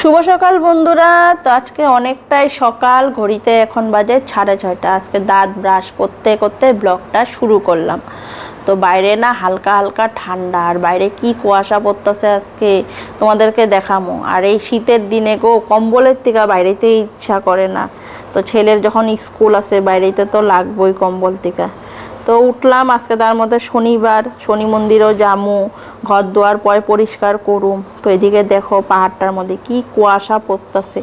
শুভ সকাল বন্ধুরা। তো আজকে অনেকটাই সকাল, ঘড়িতে এখন বাজে সাড়ে ছয়টা। আজকে দাঁত ব্রাশ করতে করতে ব্লগটা শুরু করলাম। তো বাইরে না হালকা হালকা ঠান্ডা, আর বাইরে কি কুয়াশা পড়তেছে আজকে তোমাদেরকে দেখামো। আর এই শীতের দিনে গো, কম্বলের থেকে বাইরেতে ইচ্ছা করে না। তো ছেলের যখন স্কুল আছে, বাইরেতে তো লাগবেই কম্বল থেকে। তো উঠলাম, আজকে তার মধ্যে শনিবার, শনি মন্দিরও জামু ঘর দুয়ার পয় পরিষ্কার করুম। তো এদিকে দেখো পাহাড়টার মধ্যে কি কুয়াশা পড়তেছে।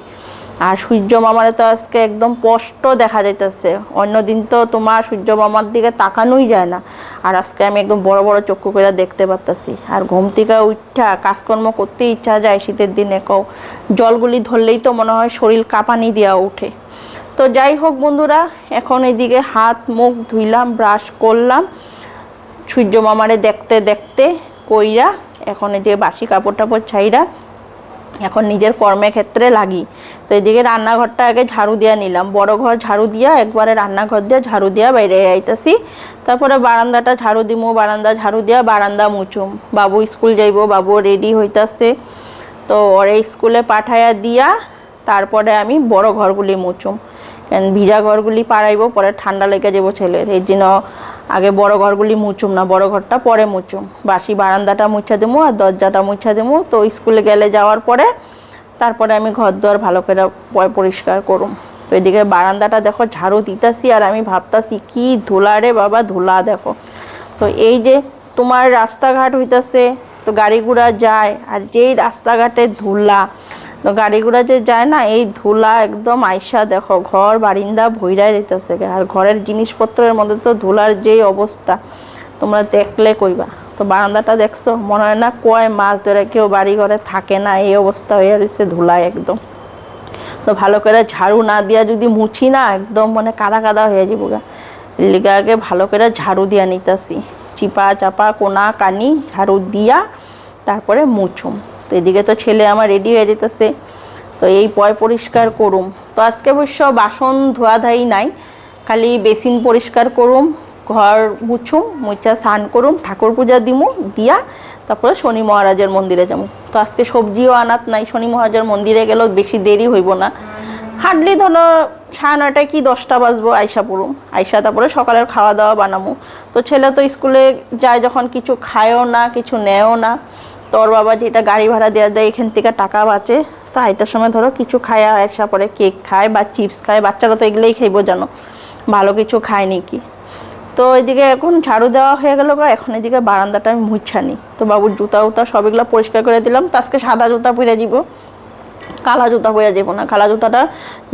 আর সূর্য মামারে তো আজকে একদম স্পষ্ট দেখা যাইতেছে। অন্যদিন তো তোমার সূর্য মামার দিকে তাকানোই যায় না। আর আজকে আমি একদম বড় বড় চক্ষু করে দেখতে পারতাছি। আর ঘুম থেকে উঠা কাজকর্ম করতে ইচ্ছা যায় শীতের দিনে, কও জলগুলি ধরলেই তো মনে হয় শরীর কাঁপানি দেওয়া উঠে তো যাই হোক বন্ধুরা, এখন এদিকে হাত, মুখ ধুইলাম ব্রাশ করলাম। সূর্য মামারে দেখতে দেখতে কইরা এখন এদিকে বাসি কাপড় টাপড় ছাইরা এখন নিজের কর্মের ক্ষেত্রে লাগি। তো এদিকে রান্নাঘরটা আগে ঝাড়ু দিয়া নিলাম। বড় ঘর ঝাড়ু দিয়া, একবারে রান্নাঘর দিয়ে ঝাড়ু দিয়া বাইরে আইতাছি। তারপরে বারান্দাটা ঝাড়ু দিমু, বারান্দা ঝাড়ু দিয়া বারান্দা মুচুম বাবু স্কুল যাইবো, বাবু রেডি হইতাছে। তো ওরে স্কুলে পাঠাইয়া দিয়া, তারপরে আমি বড় ঘরগুলি মুছুম। কারণ ভিজা ঘরগুলি পাড়াইবো, পরে ঠান্ডা লেগে যাব ছেলের। এই জন্য আগে বড় ঘরগুলি মুছুম না, বড় ঘরটা পরে মুছুম। বাসি বারান্দাটা মুছা দেবো আর দরজাটা মুছা দেবো তো স্কুলে গেলে যাওয়ার পরে তারপরে আমি ঘর দুয়ার ভালো করে পরিষ্কার করুম। তো এদিকে বারান্দাটা দেখো, ঝাড়ু দিতাছি আর আমি ভাবতাছি, কি ধুলা রে বাবা, ধুলা দেখো। তো এই যে তোমার রাস্তাঘাট হইতাছে, তো গাড়ি ঘোড়া যায়, আর যেই রাস্তাঘাটে ধুলা তো গাড়ি ঘোড়া যে যায় না, এই ধুলা একদম আইসা দেখো, ঘর, বারিন্দা ভইরাই দিতেছে আর ঘরের জিনিসপত্রের মধ্যে তো ধুলার যেই অবস্থা, তোমরা দেখলে কইবা। তো বারান্দাটা দেখছ? মনে হয় না কয় মাছ ধরে কেউ বাড়ি ঘরে থাকে না, এই অবস্থা হয়ে রয়েছে ধুলায় একদম। তো ভালো করে ঝাড়ু না দিয়া যদি মুছি না, একদম মানে কাদা কাদা হয়ে যাব গা। লিগে আগে ভালো করে ঝাড়ু দিয়া নিতেছি। চিপা চাপা কোনা কানি ঝাড়ু দিয়া তারপরে মুছুম। তো এদিকে তো ছেলে আমার রেডি হয়ে যেতেছে। তো এই পয় পরিষ্কার করুম। তো আজকে অবশ্য বাসন ধোয়াধাই নাই, খালি বেসিন পরিষ্কার করুম, ঘর মুছুম মুছা স্নান করুম, ঠাকুর পূজা দিমু, দিয়া তারপরে শনি মহারাজের মন্দিরে যাব তো আজকে সবজিও আনাত নাই, শনি মহারাজের মন্দিরে গেলেও বেশি দেরি হইব না। হার্ডলি ধরো সাড়ে নয়টায় কি দশটা বাজবো আয়সা পড়ুম। আইসা তারপরে সকালের খাওয়া দাওয়া বানামু। তো ছেলে তো স্কুলে যায় যখন কিছু খায়ও না, কিছু নেয়ও না। তোর বাবা যেটা গাড়ি ভাড়া দেওয়া দেয়, এখান থেকে টাকা বাঁচে। তো আইতার সময় ধরো কিছু খায় আসা পরে কেক খায় বা চিপস খায়, বাচ্চারা তো এগুলোই খাইবো জানো। ভালো কিছু খায়নি কি তো এদিকে এখন ঝাড়ু দেওয়া হয়ে গেল বা এখন এদিকে বারান্দাটা আমি মুছানি তো বাবুর জুতা উতা সব এগুলো পরিষ্কার করে দিলাম, তো আজকে সাদা জুতা পরে দিব। কালা জুতা পরে যাব না, কালা জুতাটা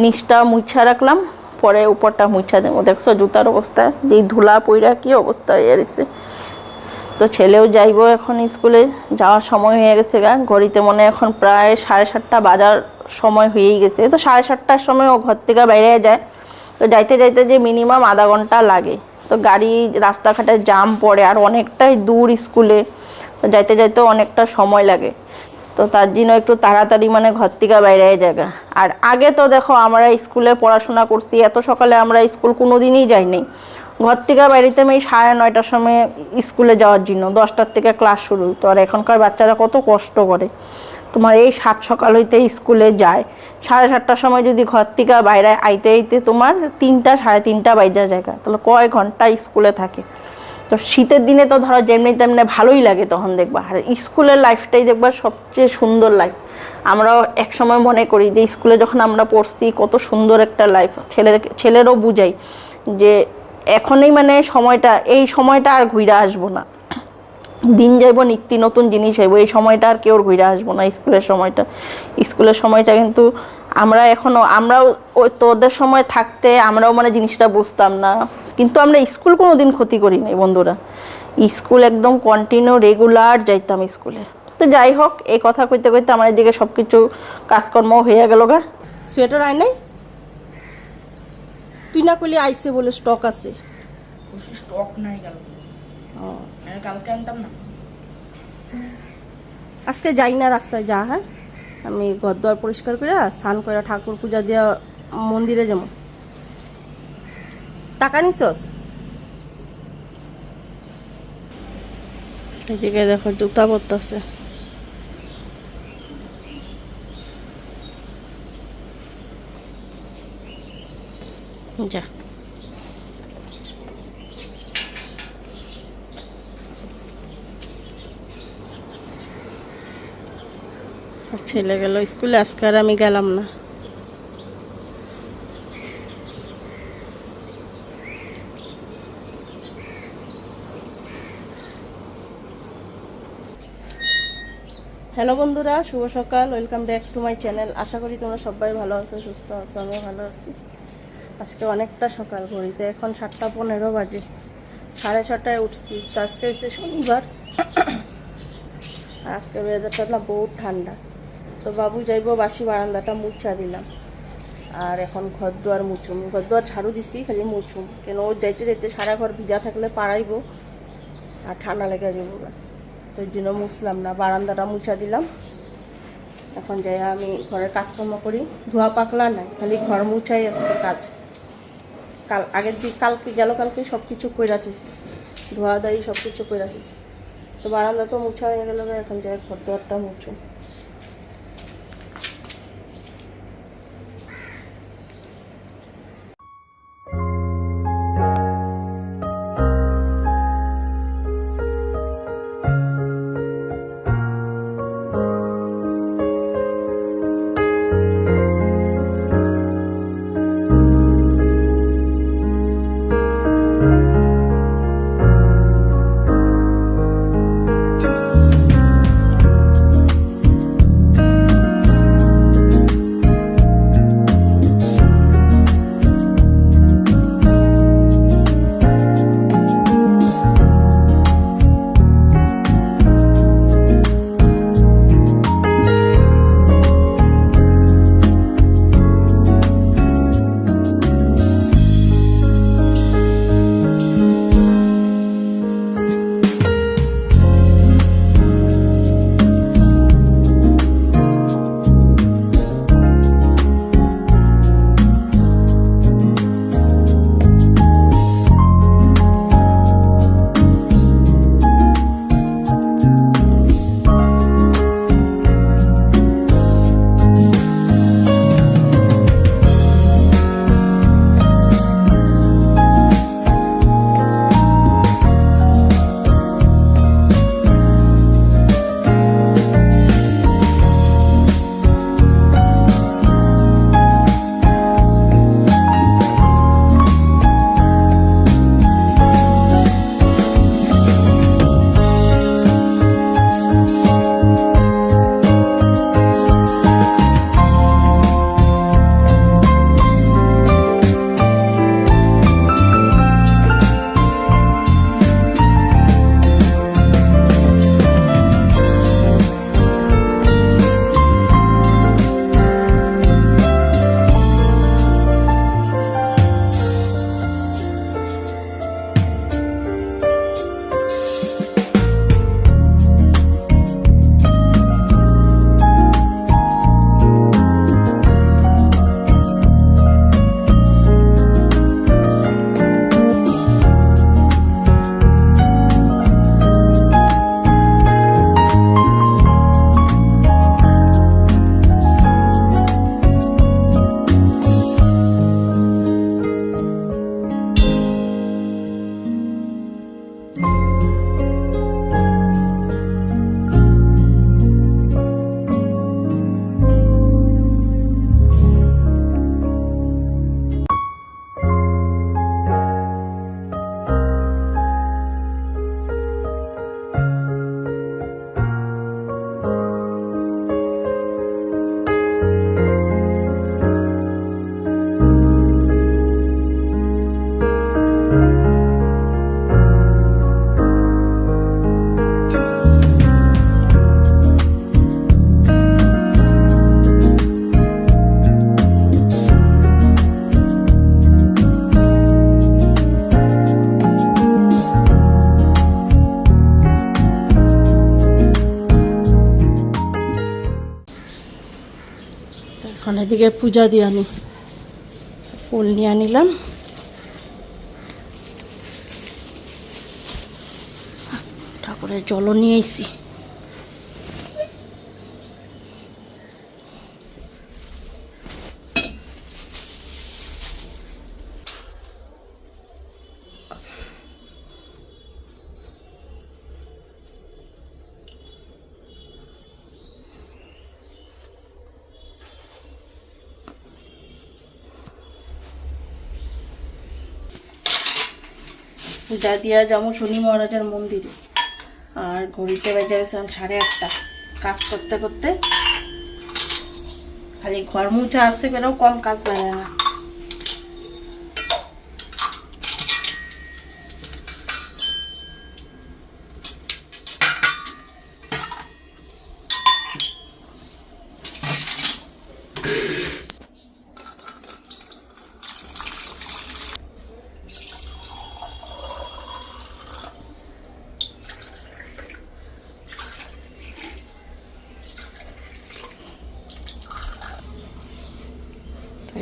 নিচটা মুছা রাখলাম, পরে উপরটা মুছা দেবো। দেখছ জুতার অবস্থা, যেই ধুলা পইরা কি অবস্থা হয়ে গেছে। তো ছেলেও যাইবো এখন স্কুলে, যাওয়ার সময় হয়ে গেছে গা। ঘড়িতে মনে এখন প্রায় সাড়ে সাতটা বাজার সময় হয়েই গেছে। তো সাড়ে সাতটার সময় ও ঘর থেকে বাইরে যায়। তো যাইতে যাইতে যে মিনিমাম আধা ঘণ্টা লাগে। তো গাড়ি, রাস্তাঘাটে জাম পড়ে আর অনেকটাই দূর স্কুলে। তো যাইতে যাইতে অনেকটা সময় লাগে। তো তার জন্য একটু তাড়াতাড়ি মানে ঘর থেকে বাইরে জায়গা আর আগে তো দেখো আমরা স্কুলে পড়াশোনা করছি, এত সকালে আমরা স্কুল কোনো দিনই যাইনি। ঘর থেকে বাড়িতে আমি সাড়ে নয়টার সময় স্কুলে যাওয়ার জন্য। দশটার থেকে ক্লাস শুরু। তো আর এখনকার বাচ্চারা কত কষ্ট করে। তোমার এই সাত সকাল হইতে স্কুলে যায়। সাড়ে সাতটার সময় যদি ঘর থেকে বাইরে আইতে আইতে তোমার তিনটা, সাড়ে তিনটা বাইজা জায়গা। তাহলে কয় ঘণ্টা স্কুলে থাকে? তো শীতের দিনে তো ধরো যেমনি তেমনি ভালোই লাগে তখন দেখবা। আর স্কুলের লাইফটাই দেখবা সবচেয়ে সুন্দর লাইফ আমরাও এক সময় মনে করি যে স্কুলে যখন আমরা পড়ছি, কত সুন্দর একটা লাইফ ছেলে ছেলেরও বুঝাই যে এখনই মানে সময়টা, এই সময়টা আর ঘুরে আসব না। দিন যাইব নিত্য নতুন জিনিস আইব এই সময়টা আর কেউ ঘুরে আসব না, স্কুলের সময়টা। স্কুলের সময়টা কিন্তু আমরা এখনও আমরাও ওই তোদের সময় থাকতে আমরাও মানে জিনিসটা বুঝতাম না। কিন্তু আমরা স্কুল কোনো দিন ক্ষতি করি নাই বন্ধুরা। স্কুল একদম কন্টিনিউ রেগুলার যাইতাম স্কুলে। তো যাই হোক, এই কথা কইতে কইতে আমার এদিকে সব কিছু কাজকর্ম হয়ে গেল গা। সোয়েটার আয় নাই? তুই না করলে আইসে বলে স্টক আছে। স্টক নাই কালকে মানে কালকে আনতাম না। আজকে যাই না রাস্তায় যা হ্যাঁ? আমি ঘর দোয়ার পরিষ্কার করে স্নান করে ঠাকুর পূজা দিয়ে মন্দিরে যাব। টাকা নিছস? এদিকে দেখো জুতা পরতেছে। যা। ছেলে গেল, স্কুলে আজকে আর আমি গেলাম না। হ্যালো বন্ধুরা, শুভ সকাল, welcome back to my channel. আশা করি তোমরা সবাই ভালো আছো, সুস্থ আছো, আমিও ভালো আছি। আজকে অনেকটা সকাল ঘড়িতে, এখন সাতটা পনেরো বাজে, সাড়ে ছটায় উঠছি। তো আজকে হচ্ছে শনিবার। আজকে ওয়েদারটা না বহুত ঠান্ডা। তো বাবু যাইবো, বাসি বারান্দাটা মুছা দিলাম। আর এখন ঘর দুয়ার মুছুম। ঘর দুয়ার ঝাড়ু দিছি, খালি মুছুম। কেন, ও যাইতে যাইতে সারা ঘর ভিজা থাকলে পাড়াইবো, আর ঠান্ডা লেগে যাব। তো ওই জন্য মুছলাম না, বারান্দাটা মুছা দিলাম। এখন যাই আমি ঘরের কাজকর্ম করি। ধোয়া পাকলা নাই, খালি ঘর মুছাই আজকে কাজ। কাল, আগের দিন, কালকে গেল, কালকে সব কিছু কইরা থইছি ধোয়া দাই সব কিছু কইরা থইছি তো বারান্দা তো মুছা হয়ে গেল এখন যাই ঘর দুয়ারটা মুছুম। এদিকে পূজা দিয়ে আনি। ফুল নিয়ে নিলাম ঠাকুরের জলও নিয়ে দিয়া যাব শনি মহারাজার মন্দিরে। আর ঘড়িতে বেজে গেছে এখন সাড়ে আটটা। কাজ করতে করতে খালি ঘর মুছা আসতে পেরেও কম কাজ বেড়ে না।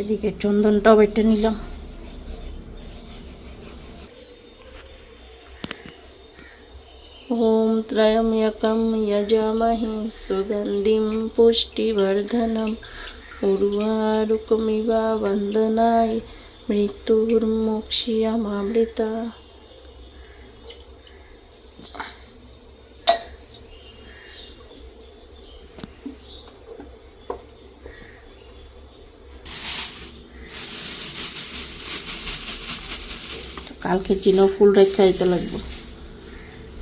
এদিকে চন্দনটাও বেটে নিলাম ॐ त्रयम्यकं यजामहे सुगन्धिं पुष्टिवर्धनम् उर्वारुकमिव वन्दनाय मृत्युर्मोक्ष्यमामृता কালকে চিনো ফুল রেখে দিতে লাগবে।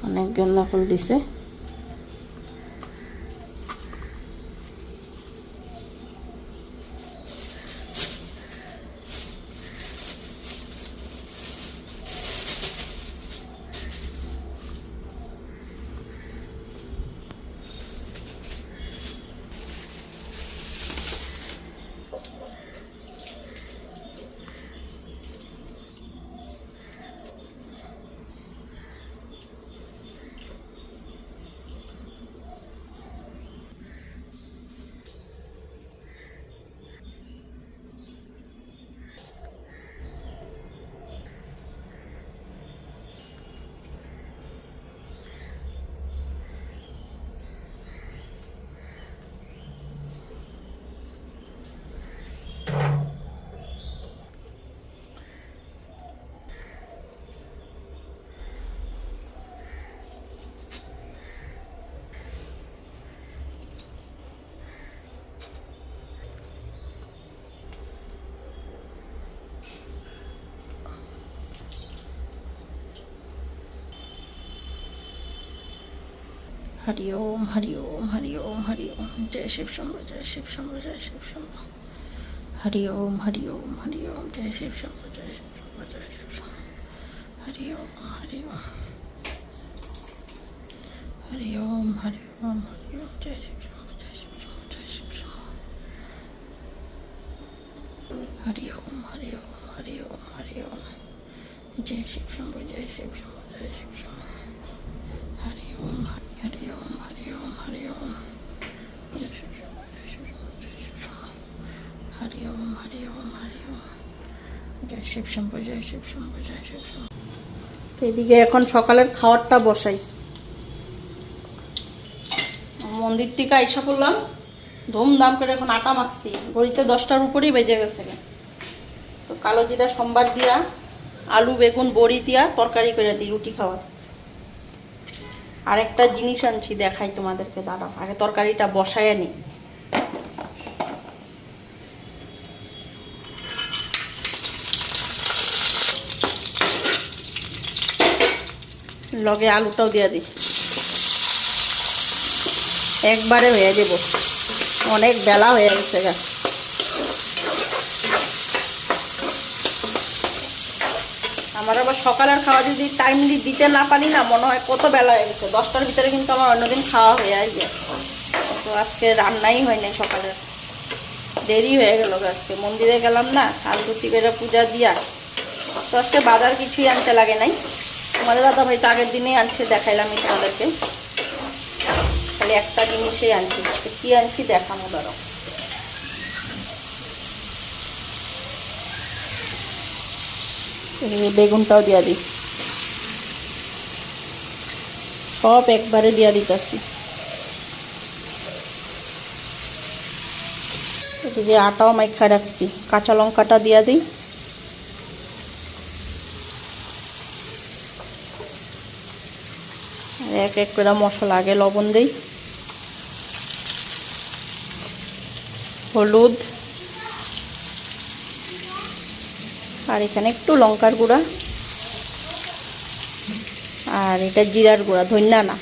অনেক গেন্দা ফুল দিছে। हरि ओम हरि ओम हरि ओम हरि ओम जय शिव शंभु जय शिव शंभु जय शिव शंभु हरि ओम हरि ओम हरि ओम जय शिव शंभु जय शिव शंभु जय शिव शंभु हरि ओम हरि ओम हरि ओम हरि ओम हरि ओम जय शिव शंभु जय शिव शंभु जय शिव शंभु हरि ओम हरि ओम हरि ओम हरि ओम जय शिव शंभु जय शिव शंभु जय शिव शंभु তো এদিকে এখন সকালের খাওয়ারটা বসাই। মন্দির ধুমধাম করে এখন আটা মাখছি। দশটার উপরেই বেজে গেছে তো কালো জিরা সোমবার দিয়া, আলু, বেগুন, বড়ি দিয়া তরকারি করে দিই, রুটি খাওয়ার। আরেকটা জিনিস আনছি দেখাই তোমাদেরকে, দাঁড়াও। আগে তরকারিটা বসায় নিই। লগে আলুটাও দিয়ে দিই। একবারে হয়ে দেব অনেক বেলা হয়ে গেছে গা। আমার আবার সকালের খাওয়া যদি টাইমলি দিতে না পারি না, মনে হয় কত বেলা হয়ে গেছে। দশটার ভিতরে কিন্তু আমার অন্যদিন খাওয়া হয়ে আসবে। তো আজকে রান্নাই হয় নাই সকালের দেরি হয়ে গেল আজকে। মন্দিরে গেলাম না আলুতি বেড়ে পূজা দিয়া। তো আজকে বাজার কিছুই আনতে লাগে নাই। তোমাদের দাদা ভাই তো আগের দিনেই আনছে, দেখাইলাম আমি তোমাদেরকে। খালি একটা জিনিসই আনছি। কী আনছি দেখানো, ধরো। বেগুনটাও দিয়া দিই। সব একবারে দিয়া দিতেছি। এদিকে আটাও মাইখা রাখছি। কাঁচা লঙ্কাটা দিয়া দিই। এক এক করে মশলা আগে লবণ দিই। হলুদ। আর এখানে একটু লঙ্কার গুঁড়া। আর এটা জিরার গুঁড়া ধন্যা না।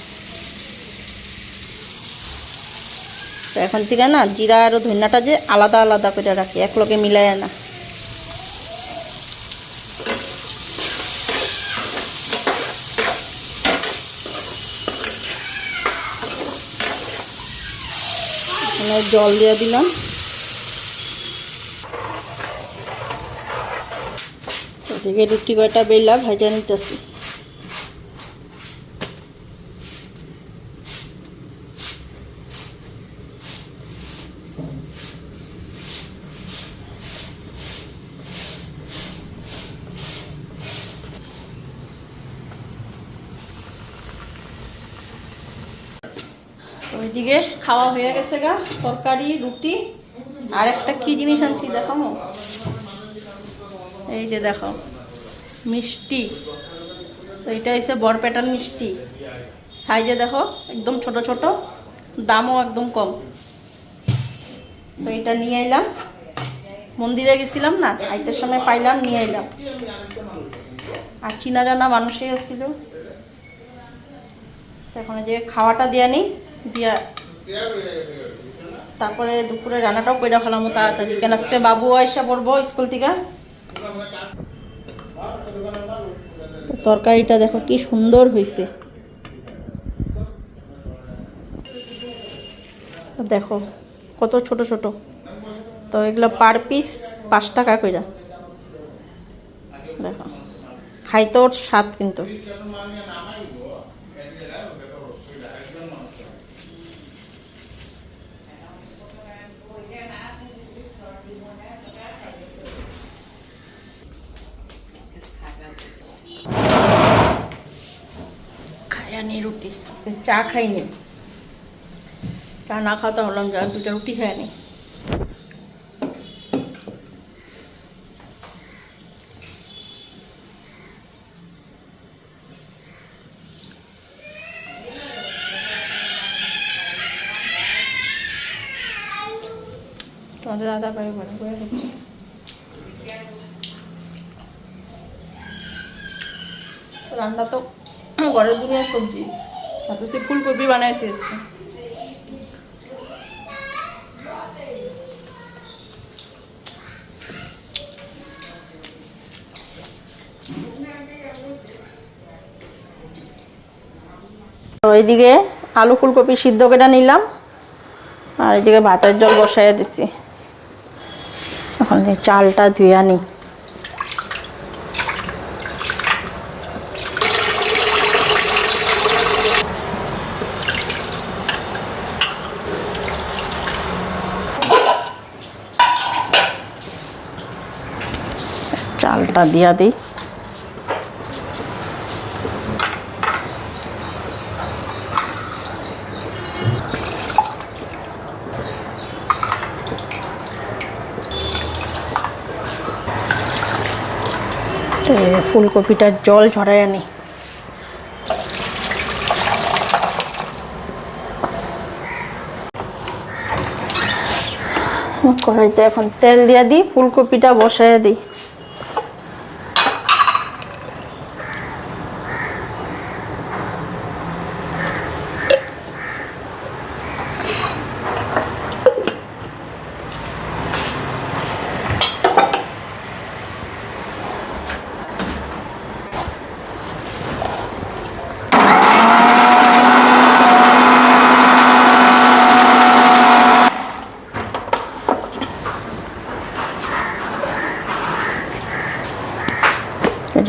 তো এখন থেকে না জিরা আর ধন্যাটা যে আলাদা আলাদা করে রাখি এক লগে মিলাই না। এখানে জল দিয়ে দিলাম। ওদিকে রুটি কয়টা বেলা ভাজা নিতেছি। ওইদিকে খাওয়া হয়ে গেছে গা, তরকারি, রুটি। আর একটা কি জিনিস আনছি দেখামো এই যে দেখো, মিষ্টি। তো এটা হচ্ছে বরপেটার মিষ্টি। সাইজে দেখো, একদম ছোট ছোট, দামও একদম কম। তো এটা নিয়ে এলাম মন্দিরে গেছিলাম না, আইতের সময় পাইলাম, নিয়ে এলাম আর চিনা জানা মানুষই আসছিল। এখন যে খাওয়াটা দিয়া নিই দিয়া। তারপরে দুপুরে রান্নাটাও কইরা ফেলাম তাড়াতাড়ি। কেন আজকে বাবু আইসা পড়ব স্কুল থেকে? তরকারিটা দেখো কি সুন্দর হয়েছে দেখো, কত ছোট ছোট। তো এগুলো পার পিস পাঁচ টাকা কইরা। দেখো খাইতে ওর স্বাদ কিন্তু। খাইনি রুটি। আজকে চা খাইনি। চা না খাওয়া হলাম যা দুটা রুটি খাইনি তোমাদের দাদা ঘরে বয়ে গেছে রান্না তো ঘরের দুনিয়ার সবজি। সাথে সে ফুলকপি বানাইছি আজকে। তো ওইদিকে আলু ফুলকপি সিদ্ধ করে নিলাম। আর এদিকে ভাতের জল বসাইয়া দিছি। এখন দিয়ে চালটা ধুয়ে নিই। চালটা দিয়া দিই। ফুলকপিটার জল ঝরাই আনি। কড়াইতে এখন তেল দিয়া দিই, ফুলকপিটা বসাইয়া দিই।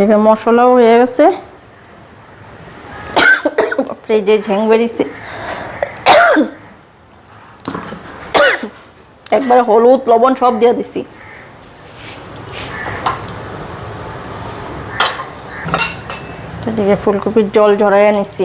এদিকে মশলাও হয়ে গেছে। এই যে বেরিয়েছে। একবারে হলুদ, লবণ সব দিয়ে দিছি। এদিকে ফুলকপির জল ঝরাইয়া নিচ্ছি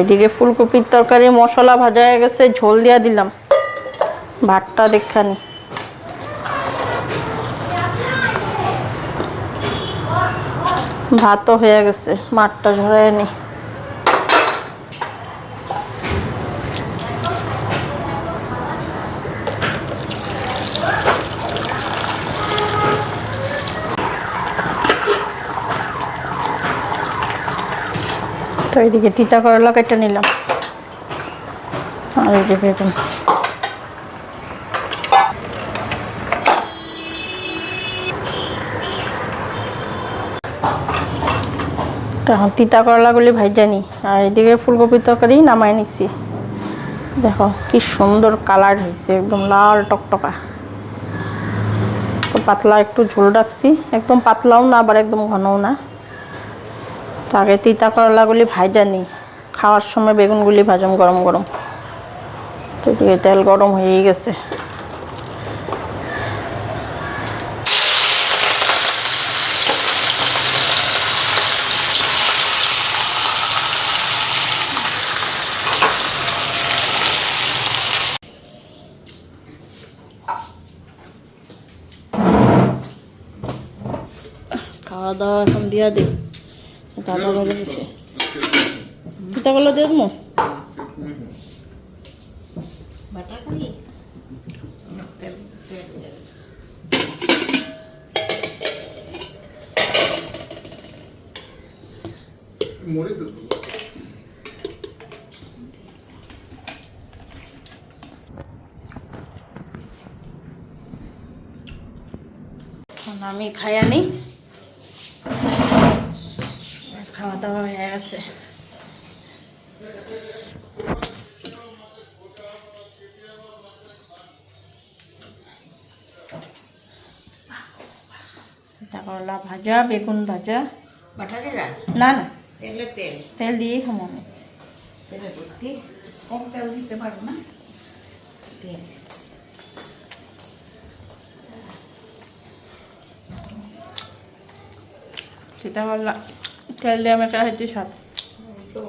ওইদিকে ফুলকপির তরকারি, মশলা ভাজা হয়ে গেছে, ঝোল দিয়া দিলাম। ভাতটা দেখানি ভাতও হয়ে গেছে, মাঠটা ঝরায় নি। তো এইদিকে তিতা করলা কেটে নিলাম। আর এই যে বেগুন। তখন তিতা করলাগুলি ভাইজানি আর এদিকে ফুলকপির তরকারি নামাই নিছি। দেখো, কি সুন্দর কালার হয়েছে, একদম লাল টকটকা। তো পাতলা একটু ঝোল রাখছি। একদম পাতলাও না, আবার একদম ঘনও না। আগে তিতা করলাগুলি ভাজা নিই। খাওয়ার সময় বেগুনগুলি ভাজম গরম গরম। তো তেল গরম হয়েই গেছে। খাওয়া দাওয়া এখন দিয়া দিই। বলে দিছে তিতা করলা দিয়ে দেবো। আমি খাই করলা ভাজা বেগুন ভাজা। না? না তেলে দিয়েই খাব আমি। তেলে কম তেল দিতে পারব না? তেল। দিয়ে আমি খাইতে স্বাদ। তো